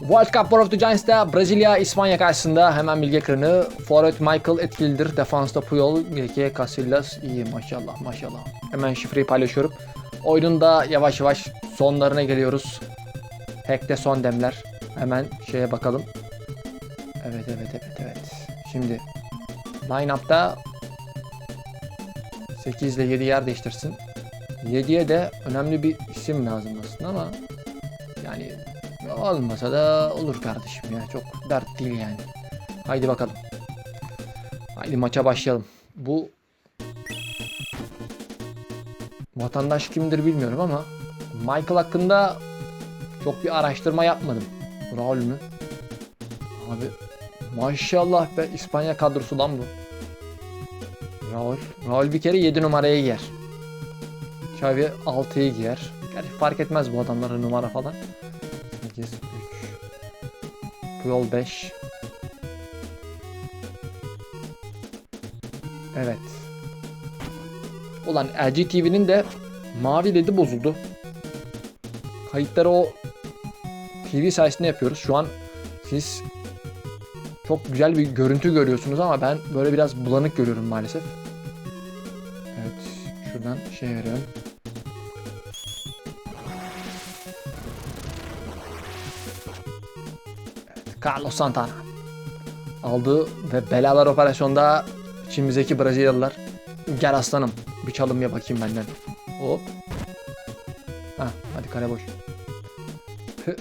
World Cup War of the Giants'da Brezilya İspanya karşısında hemen bilgi ekranı. Forvet Michael etkilidir. Defansta Puyol, Geke Casillas iyi maşallah maşallah. Hemen şifreyi paylaşıyorum. Oyunun da yavaş yavaş sonlarına geliyoruz. Hack'te son demler. Hemen şeye bakalım. Evet evet evet evet. Şimdi line-up'ta 8 ile 7 yer değiştirsin. 7'ye de önemli bir isim lazım aslında ama yani olmasa da olur kardeşim ya çok dert değil yani. Haydi bakalım. Haydi maça başlayalım. Bu vatandaş kimdir bilmiyorum ama Michael hakkında çok bir araştırma yapmadım. Raul mü? Abi maşallah be İspanya kadrosu lan bu. Raul. Raul bir kere 7 numaraya giyer. Xavi 6'yı giyer. Gerçi fark etmez bu adamların numara falan. 8, 3. Puyol 5. Evet. Ulan LG TV'nin de mavi ledi bozuldu. Kayıtları o TV sayesinde yapıyoruz. Şu an siz çok güzel bir görüntü görüyorsunuz ama ben böyle biraz bulanık görüyorum maalesef. Evet, şuradan şey veriyorum. Carlos Santana. Aldı ve belalar operasyonda içimizdeki Brezilyalılar. Gel aslanım. Bir çalım ya bakayım benden. Hop. Ha, hadi kare boş. Pı.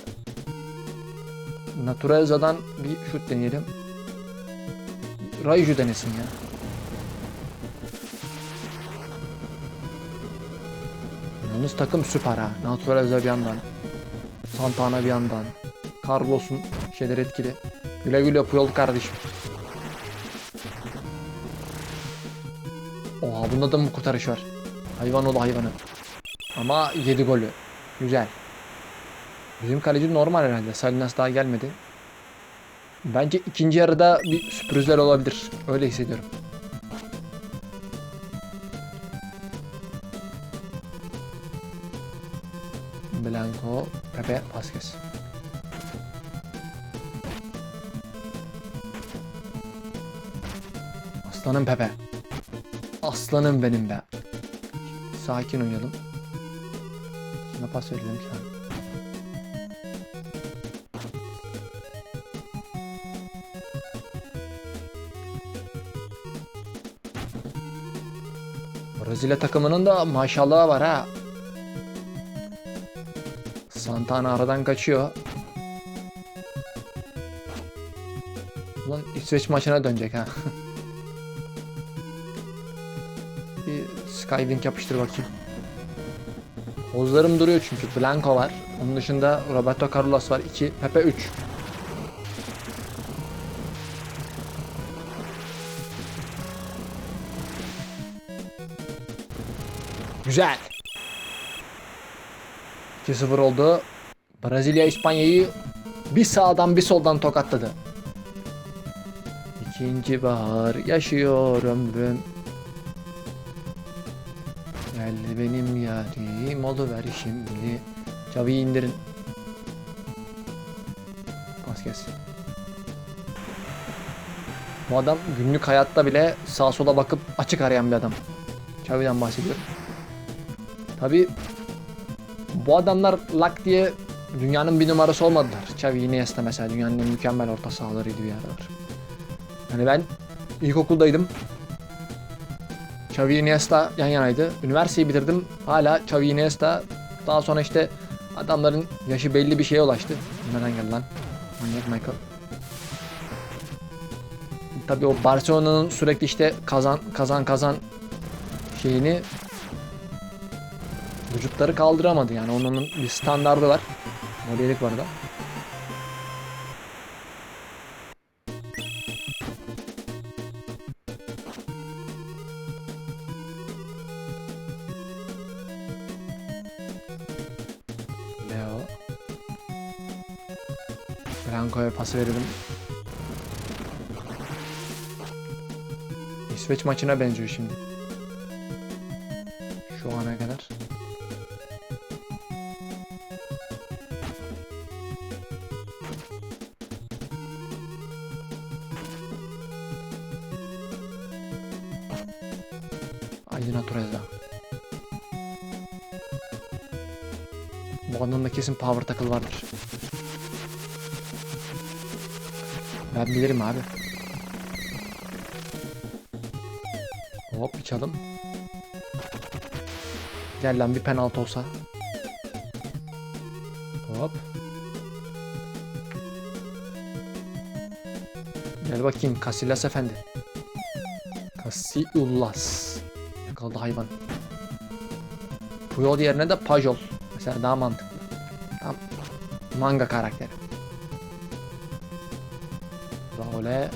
Naturaliza'dan bir şut deneyelim. Rayucu denesin ya. Yalnız takım süper ha. Naturaliza bir yandan. Santana bir yandan. Carlos'un şeyler etkili. Güle güle Puyol kardeşim. Oha bunda da mı kurtarış var? Hayvan ol hayvanı. Ama 7 golü. Güzel. Bizim kaleci normal herhalde. Salinas daha gelmedi. Bence ikinci yarıda bir sürprizler olabilir. Öyle hissediyorum. Blanco, Pepe, Vasquez. Aslanım Pepe. Aslanım benim be. Sakin oynayalım. Kime pas verelim ki? Brezilya takımının da maşallahı var ha. Santana aradan kaçıyor. Ulan İsveç maçına dönecek ha. Bir Skywing yapıştır bakayım. Pozlarım duruyor çünkü. Blanco var. Onun dışında Roberto Carlos var. 2. Pepe 3. Güzel. 2-0 oldu. Brezilya İspanya'yı bir sağdan bir soldan tokatladı. İkinci bahar yaşıyor ömrüm. Geldi benim yarim oluver şimdi. Çavi'yi indirin. Pas gelsin. Bu adam günlük hayatta bile sağa sola bakıp açık arayan bir adam. Xavi'den bahsediyorum. Tabi bu adamlar lak diye dünyanın bir numarası olmadılar. Xavi Iniesta mesela dünyanın en mükemmel orta sahalarıydı bir aralar. Yani ben ilkokuldaydım. Xavi Iniesta yan yanaydı. Üniversiteyi bitirdim. Hala Xavi Iniesta. Daha sonra işte adamların yaşı belli bir şeye ulaştı. Nereden geldi lan? Manyak Michael. Tabii o Barcelona'nın sürekli işte kazan kazan kazan şeyini vücutları kaldıramadı yani onun bir standardı var. Modelik var da. Dunka'ya pas verelim. E, İsveç maçına benziyor şimdi. Şu ana kadar. Aydın Turezda. Bu adamda kesin power takıl vardır. Ben bilirim abi. Hop bir çalım. Gel lan bir penaltı olsa. Hop. Gel bakayım Casillas efendi. Casillas. Yakaladı hayvan. Puyol yerine de Pajol. Mesela daha mantıklı. Tam manga karakteri. Raule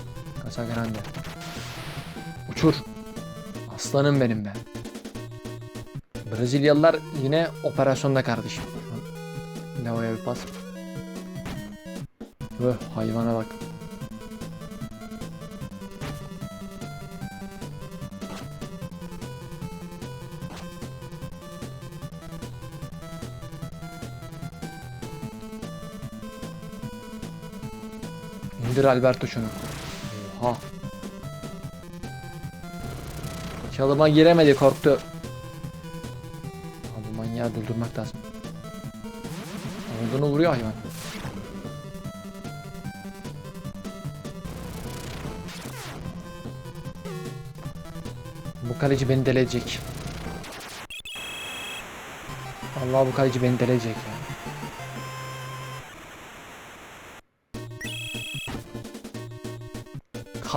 Casagrande. Uçur. Aslanım benim be. Brezilyalılar yine operasyonda kardeşim. Leo'ya bir pas. Öh hayvana bak. İndir Alberto şunu. Oha. Çalıma giremedi korktu. Abi manyağı durdurmak lazım. Olduğunu vuruyor hayvan. Bu kaleci beni delecek. Allah bu kaleci beni delecek ya.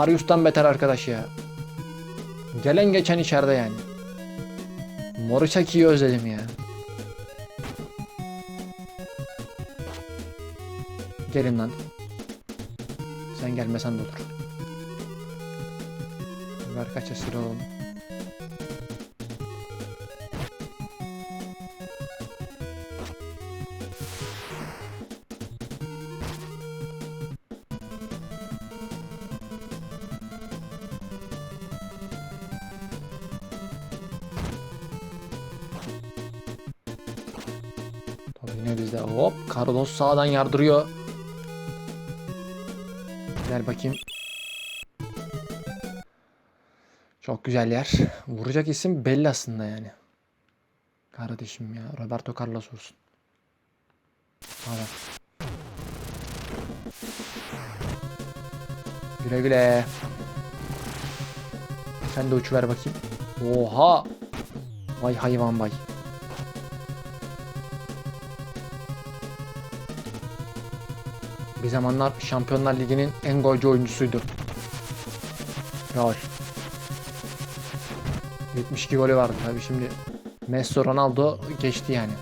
Karius'tan beter arkadaş ya. Gelen geçen içeride yani. Morisaki'yi özledim ya. Gelin lan. Sen gelmesen de olur. Ver kaç esir olalım. Carlos sağdan yardırıyor. Gel bakayım. Çok güzel yer. Vuracak isim belli aslında yani. Kardeşim ya. Roberto Carlos vursun. Evet. Güle güle. Sen de uçuver bakayım. Oha. Vay hayvan vay. Bir zamanlar Şampiyonlar Ligi'nin en golcü oyuncusuydu. Gol. 72 golü vardı tabii şimdi Messi Ronaldo geçti yani.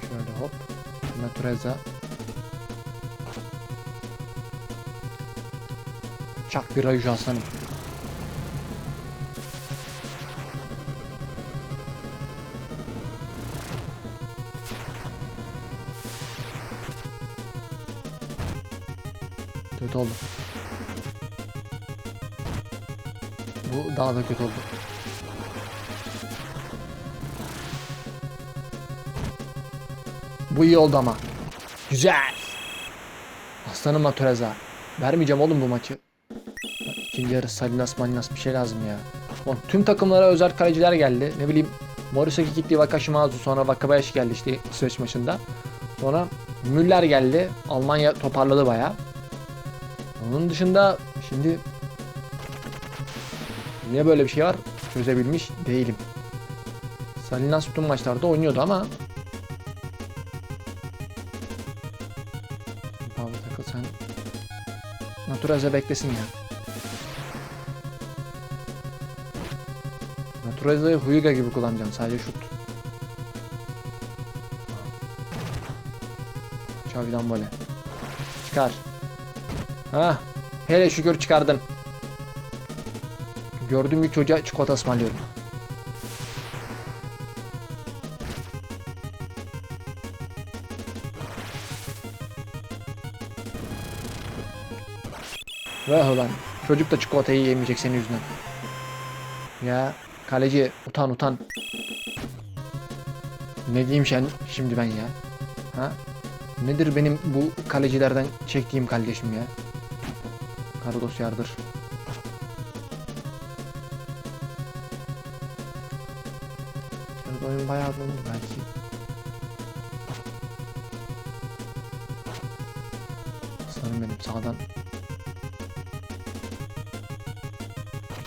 Şöyle hop. Natureza. Çak bir ayucu aslanım. Daha da kötü oldu. Bu iyi oldu ama. Güzel. Aslanım Natureza. Vermeyeceğim oğlum bu maçı. İkinci yarı Salinas Malinas bir şey lazım ya. Oğlum, tüm takımlara özel kaleciler geldi. Ne bileyim Morisaki gitti Wakashimazu sonra Wakabayashi geldi işte İsveç maçında. Sonra Müller geldi. Almanya toparladı bayağı. Onun dışında şimdi niye böyle bir şey var çözebilmiş değilim. Salinas bütün maçlarda oynuyordu ama Pahalı takıl sen Natureza beklesin ya. Natureza'yı Huyuga gibi kullanacaksın sadece şut. Xavi'den böyle. Çıkar. Ha, hele şükür çıkardın. Gördüğüm bir çocuğa çikolata ısmarlıyorum. Ve ulan çocuk da çikolatayı yemeyecek senin yüzünden. Ya kaleci utan utan. Ne diyeyim sen şimdi ben ya? Ha? Nedir benim bu kalecilerden çektiğim kardeşim ya? Carlos yardır. Bayağı dolu belki. Sanırım benim sağdan.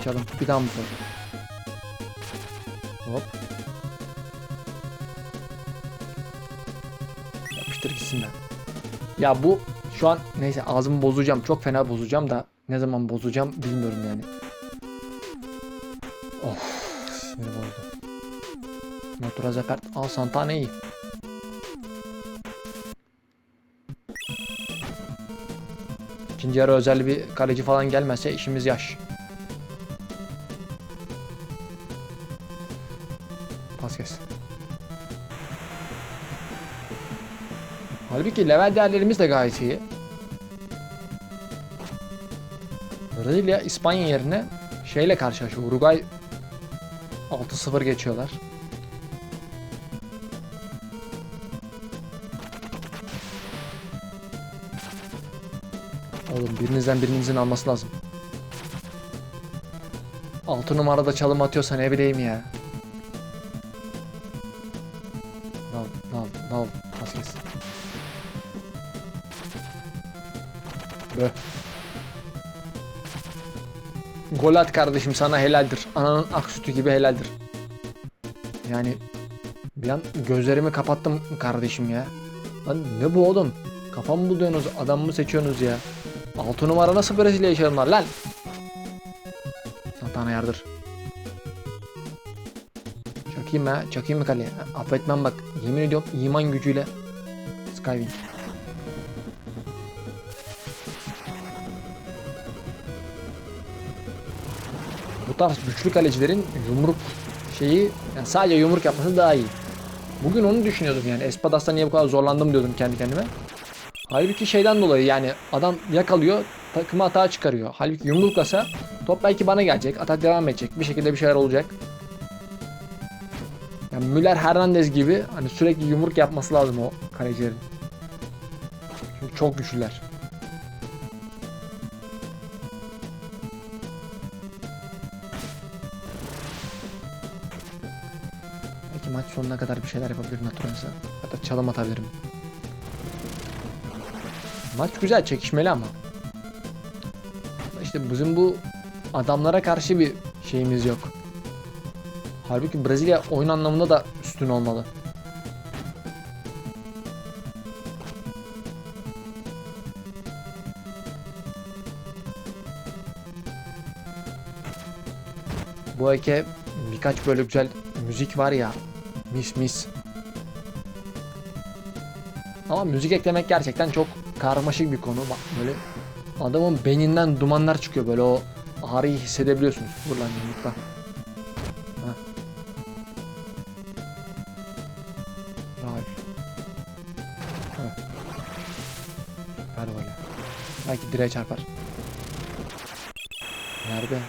Çalım bir daha mı? Hop. Yapıştır gitsin be. Ya bu şu an neyse ağzımı bozacağım. Çok fena bozacağım da ne zaman bozacağım bilmiyorum yani. Of sinir bozdu. Motora Zapert al Santana iyi. İkinci yarı özel bir kaleci falan gelmezse işimiz yaş. Pas kes. Halbuki level değerlerimiz de gayet iyi. Brezilya İspanya yerine şeyle karşılaşıyor. Uruguay 6-0 geçiyorlar. Birinizden birinizin alması lazım. 6 numarada çalım atıyorsa ne bileyim ya. Dal, dal, dal. Pas kes. Gol at kardeşim sana helaldir. Ananın ak sütü gibi helaldir. Yani bir an gözlerimi kapattım kardeşim ya. Lan ne bu oğlum? Kafam buluyorsunuz? Adam mı seçiyorsunuz ya? 6 numara nasıl Brezilya yaşarımlar lan? Santana yardır. Çakayım ha, çakayım mı kaleye? Affetmem bak. Yemin ediyorum iman gücüyle. Skywing. Bu tarz güçlü kalecilerin yumruk şeyi yani sadece yumruk yapması daha iyi. Bugün onu düşünüyordum yani. Espadas'ta niye bu kadar zorlandım diyordum kendi kendime. Halbuki şeyden dolayı yani adam yakalıyor takıma hata çıkarıyor. Halbuki yumruklasa top belki bana gelecek. Atak devam edecek. Bir şekilde bir şeyler olacak. Yani Müller Hernandez gibi hani sürekli yumruk yapması lazım o kalecilerin. Çünkü çok güçlüler. Belki maç sonuna kadar bir şeyler yapabilirim Naturens'a. Hatta çalım atabilirim. Maç güzel, çekişmeli ama. İşte bizim bu adamlara karşı bir şeyimiz yok. Halbuki Brezilya oyun anlamında da üstün olmalı. Bu eke birkaç böyle güzel müzik var ya. Mis mis. Ama müzik eklemek gerçekten çok karmaşık bir konu. Bak böyle adamın beyninden dumanlar çıkıyor böyle o ağrıyı hissedebiliyorsunuz. Dur lan yumrukla. Ha. Raul. Ha. Ver böyle. Belki direğe çarpar. Nerede?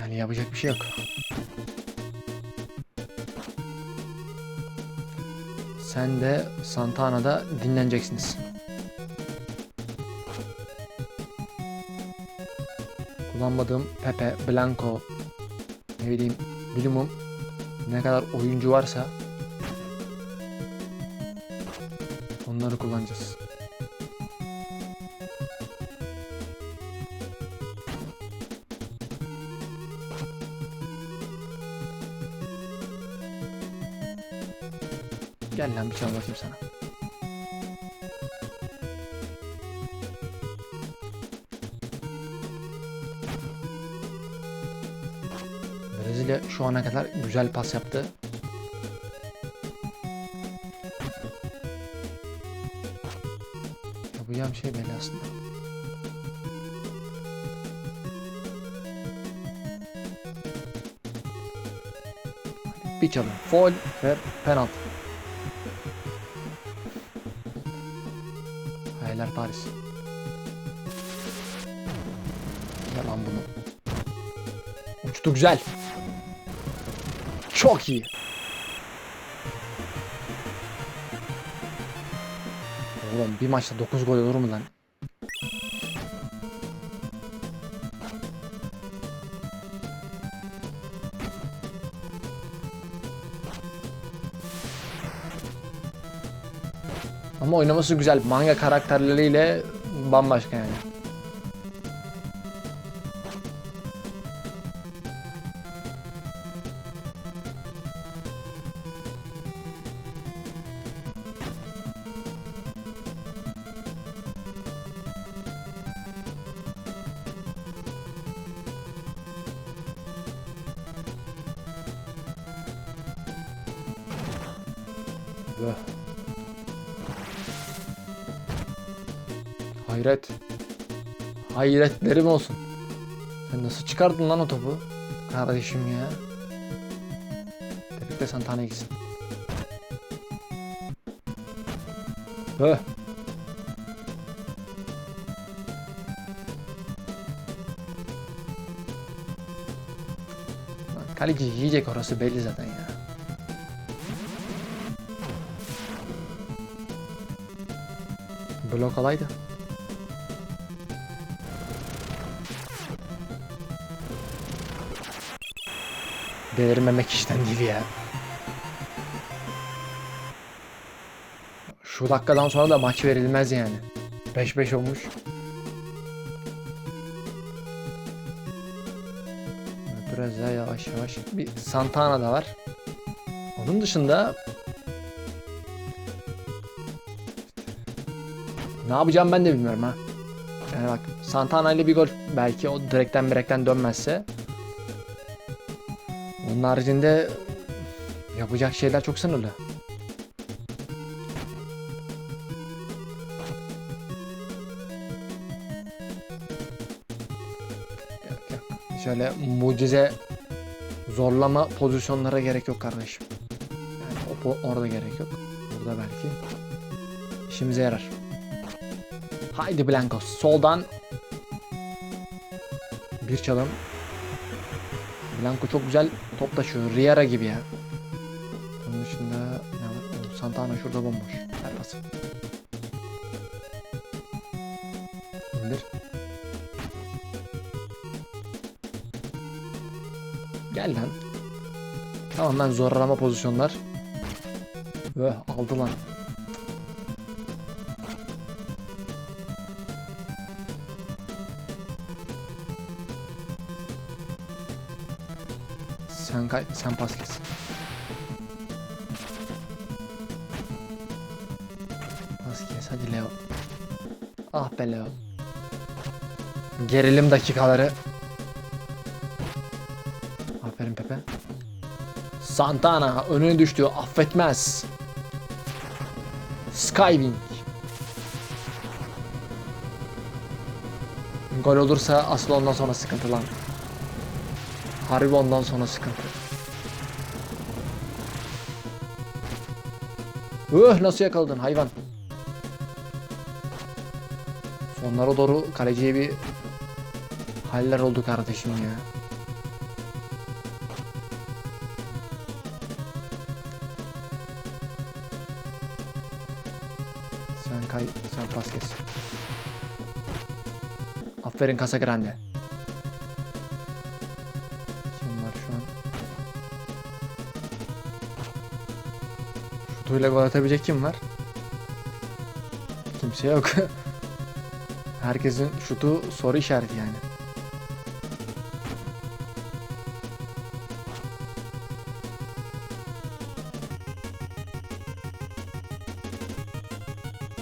Yani yapacak bir şey yok. Sen de Santana'da dinleneceksiniz. Kullanmadığım Pepe, Blanco, ne bileyim minimum ne kadar oyuncu varsa onları kullanacağız. Gel lan bir çal bakayım sana. Brezilya şu ana kadar güzel pas yaptı. Yapacağım şey belli aslında. Bir çalım. Foul ve penaltı. Hayaller Paris. Yalan bunu. Uçtu güzel. Çok iyi. Oğlum bir maçta 9 gol olur mu lan? Ama oynaması güzel. Manga karakterleriyle bambaşka yani. Hayret. Hayretlerim olsun. Sen nasıl çıkardın lan o topu? Kardeşim ya. Tebrik de Santana gitsin. Lan Kaleci yiyecek orası belli zaten ya. Blok alaydı. Delirmemek işten değil ya. Şu dakikadan sonra da maç verilmez yani. 5-5 olmuş. Biraz daha yavaş yavaş. Bir Santana da var. Onun dışında Ne yapacağım ben de bilmiyorum ha. Yani bak Santana ile bir gol belki o direkten direkten dönmezse. Onun haricinde yapacak şeyler çok sınırlı. Şöyle mucize zorlama pozisyonlara gerek yok kardeşim. Yani o, orada gerek yok. Burada belki işimize yarar. Haydi Blanco. Soldan bir çalım. Blanco çok güzel top taşıyor. Riera gibi ya. Onun dışında ne var? Santana şurada bomboş. Ver pası. İndir. Gel lan. Tamamen zorlama pozisyonlar. Öh aldı lan. Sen sen pas kes. Pas kes hadi Leo. Ah be Leo. Gerilim dakikaları. Aferin Pepe. Santana önüne düştü affetmez. Skywing. Gol olursa asıl ondan sonra sıkıntı lan. Harbi ondan sonra sıkıntı. Öh nasıl yakaladın hayvan. Sonlara doğru kaleciye bir haller oldu kardeşim ya. Sen kay, sen pas kes. Aferin Casa Grande. Şutuyla gol atabilecek kim var? Kimse yok. Herkesin şutu soru işareti yani.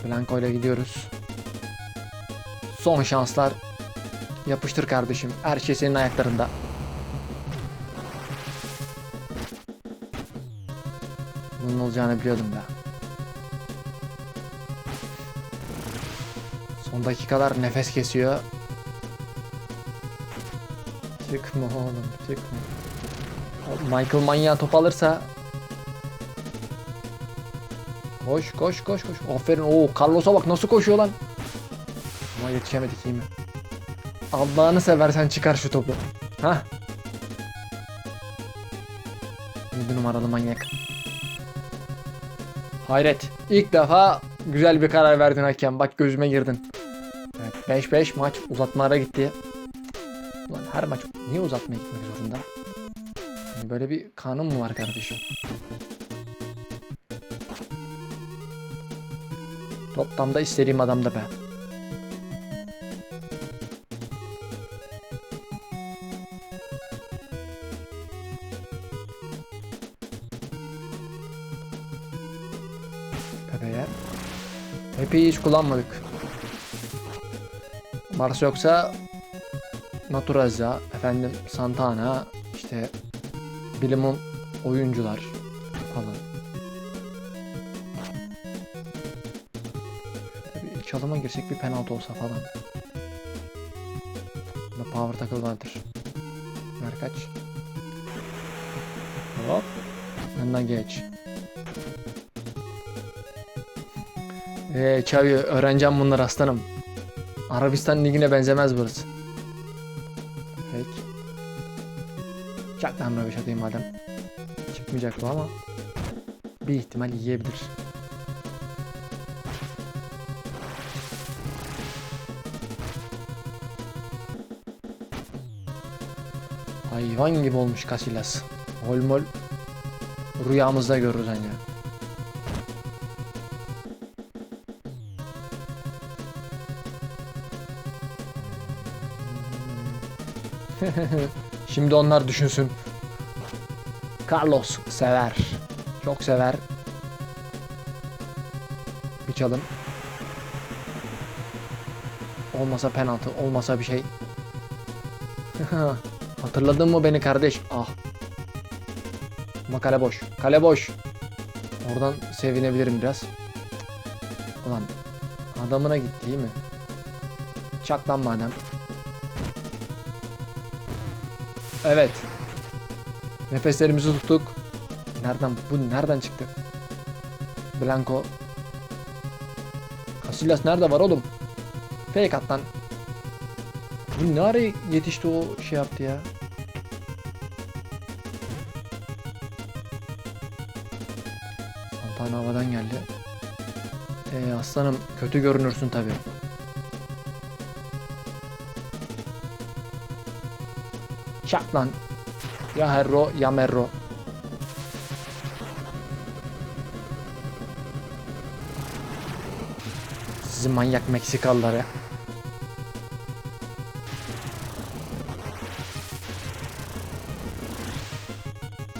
Blanco ile gidiyoruz. Son şanslar. Yapıştır kardeşim. Her şey senin ayaklarında. Olacağını biliyordum da. Son dakikalar nefes kesiyor. Çıkma oğlum çıkma. Michael Manya top alırsa Koş koş koş koş. Aferin. Oo Carlos'a bak nasıl koşuyor lan. Ama yetişemedik iyi mi? Allah'ını seversen çıkar şu topu. Ha? 7 numaralı manyak. Hayret. İlk defa güzel bir karar verdin hakem. Bak gözüme girdin. Evet 5-5 maç uzatmalara gitti. Ulan her maç niye uzatmaya gitmek zorunda? Yani böyle bir kanun mu var kardeşim? Toplamda istediğim adamda be. Pepe'yi hiç kullanmadık. Mars yoksa Maturazza, efendim Santana, işte bilimum oyuncular falan. Tabii çalıma girsek bir penaltı olsa falan. Bunda power takıl vardır. Ver kaç. Hop. Yandan geç. Eee Xavi öğreneceğim bunları aslanım. Arabistan ligine benzemez burası. Peki. Çak lan röveş atayım madem. Çıkmayacak bu ama bir ihtimal yiyebilir. Hayvan gibi olmuş Casillas. Mol mol rüyamızda görürüz anca. Şimdi onlar düşünsün. Carlos sever. Çok sever. Bir çalım. Olmasa penaltı, olmasa bir şey. Hatırladın mı beni kardeş? Ah. Ama kale boş. Kale boş. Oradan sevinebilirim biraz. Ulan adamına gitti değil mi? Çak lan madem. Evet. Nefeslerimizi tuttuk. Nereden bu nereden çıktı? Blanco. Casillas nerede var oğlum? Fake at lan. Bu ne ara yetişti o şey yaptı ya? Santana havadan geldi. Ee, aslanım kötü görünürsün tabi. Çak lan. Ya Herro ya Merro. Sizi manyak Meksikalılar ya.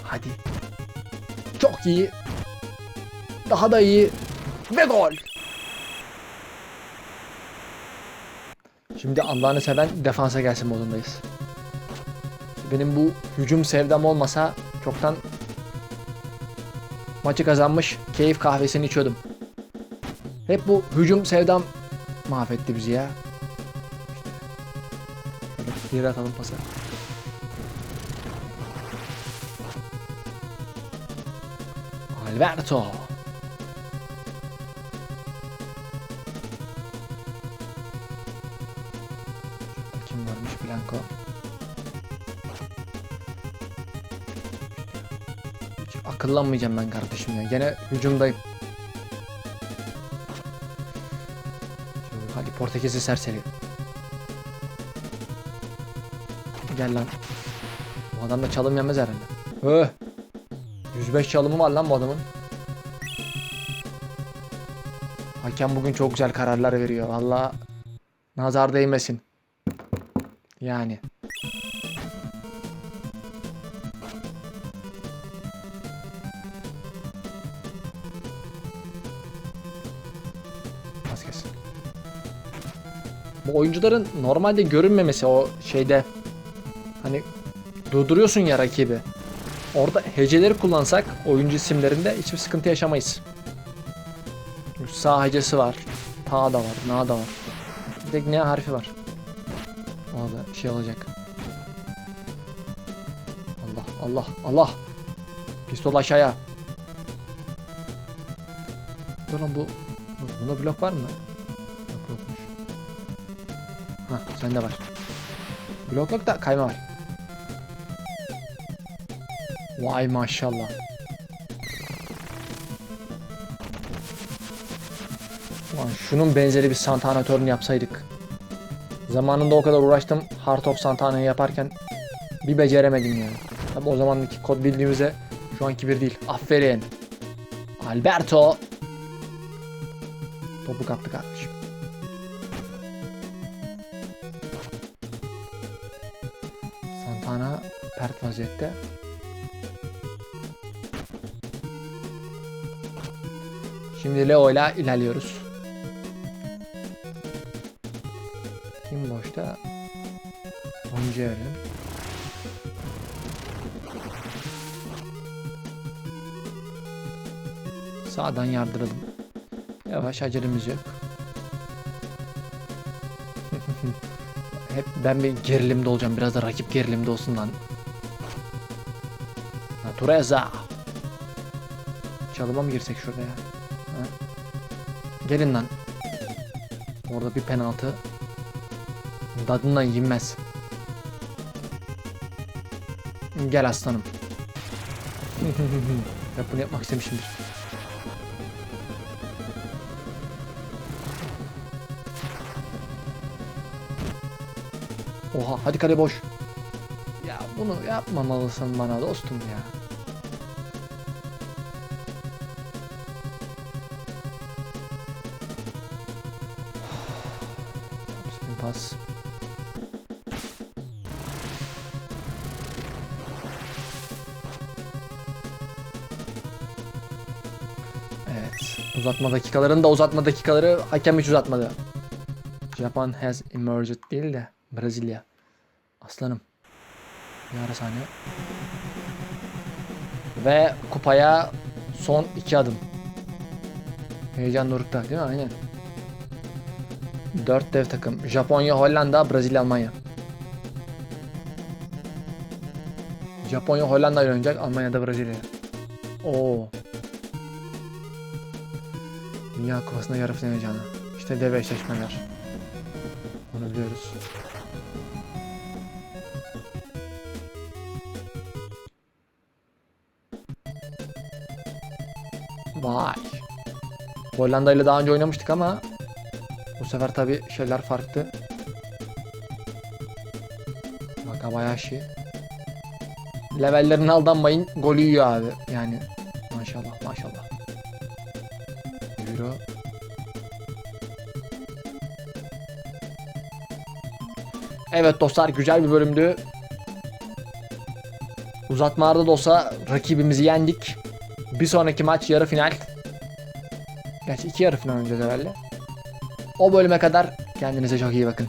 Hadi. Çok iyi. Daha da iyi. Ve gol. Şimdi Allah'ını seven defansa gelsin modundayız. Benim bu hücum sevdam olmasa çoktan maçı kazanmış keyif kahvesini içiyordum. Hep bu hücum sevdam mahvetti bizi ya. İşte. Geri atalım pası. Alberto. Akıllanmayacağım ben kardeşim ya. Gene hücumdayım. Hadi Portekizli serseri. Gel lan. Bu adam da çalım yemez herhalde. Öh. 105 çalımı var lan bu adamın. Hakem bugün çok güzel kararlar veriyor. Valla nazar değmesin. Yani. Oyuncuların normalde görünmemesi o şeyde hani durduruyorsun ya rakibi. Orada heceleri kullansak oyuncu isimlerinde hiçbir sıkıntı yaşamayız. Sağ hecesi var. Ta da var. Na da var. Bir tek ne harfi var. O şey olacak. Allah Allah Allah. Pistol aşağıya. Dur lan bu. Bunda blok var mı? Hah sende var. Blok yok da kayma var. Vay maşallah. Ulan şunun benzeri bir Santana turnu yapsaydık. Zamanında o kadar uğraştım Heart of Santana'yı yaparken bir beceremedim yani. Tabi o zamanki kod bildiğimize şu anki bir değil. Aferin. Alberto. Topu kaptı kardeşim. Vaziyette. Şimdi Leo ile ilerliyoruz. Kim boşta? Oyuncuya verelim. Sağdan yardıralım. Yavaş acelemiz yok. Hep ben bir gerilimde olacağım. Biraz da rakip gerilimde olsun lan. Natureza. Çalıma mı girsek şurada ya? Ha? Gelin lan. Orada bir penaltı. Dadından yenmez. Gel aslanım. Hep bunu yapmak istemişimdir. Oha hadi kale boş. Ya bunu yapmamalısın bana dostum ya. Pas. Evet. Uzatma dakikalarını da uzatma dakikaları hakem hiç uzatmadı. Japan has emerged değil de Brezilya. Aslanım. Bir ara saniye. Ve kupaya son iki adım. Heyecan dorukta değil mi? Aynen. Dört dev takım. Japonya, Hollanda, Brezilya, Almanya. Japonya, Hollanda ile oynayacak. Almanya'da Brezilya. Oo. Dünya Kupası'nda yarı final heyecanı. İşte dev eşleşmeler. Onu biliyoruz. Vay. Hollanda ile daha önce oynamıştık ama sefer tabi şeyler farklı. Wakabayashi. Levellerine aldanmayın. Golü yiyor abi. Yani maşallah maşallah. Euro. Evet dostlar güzel bir bölümdü. Uzatmalarda da olsa rakibimizi yendik. Bir sonraki maç yarı final. Gerçi iki yarı final oynayacağız herhalde. O bölüme kadar kendinize çok iyi bakın.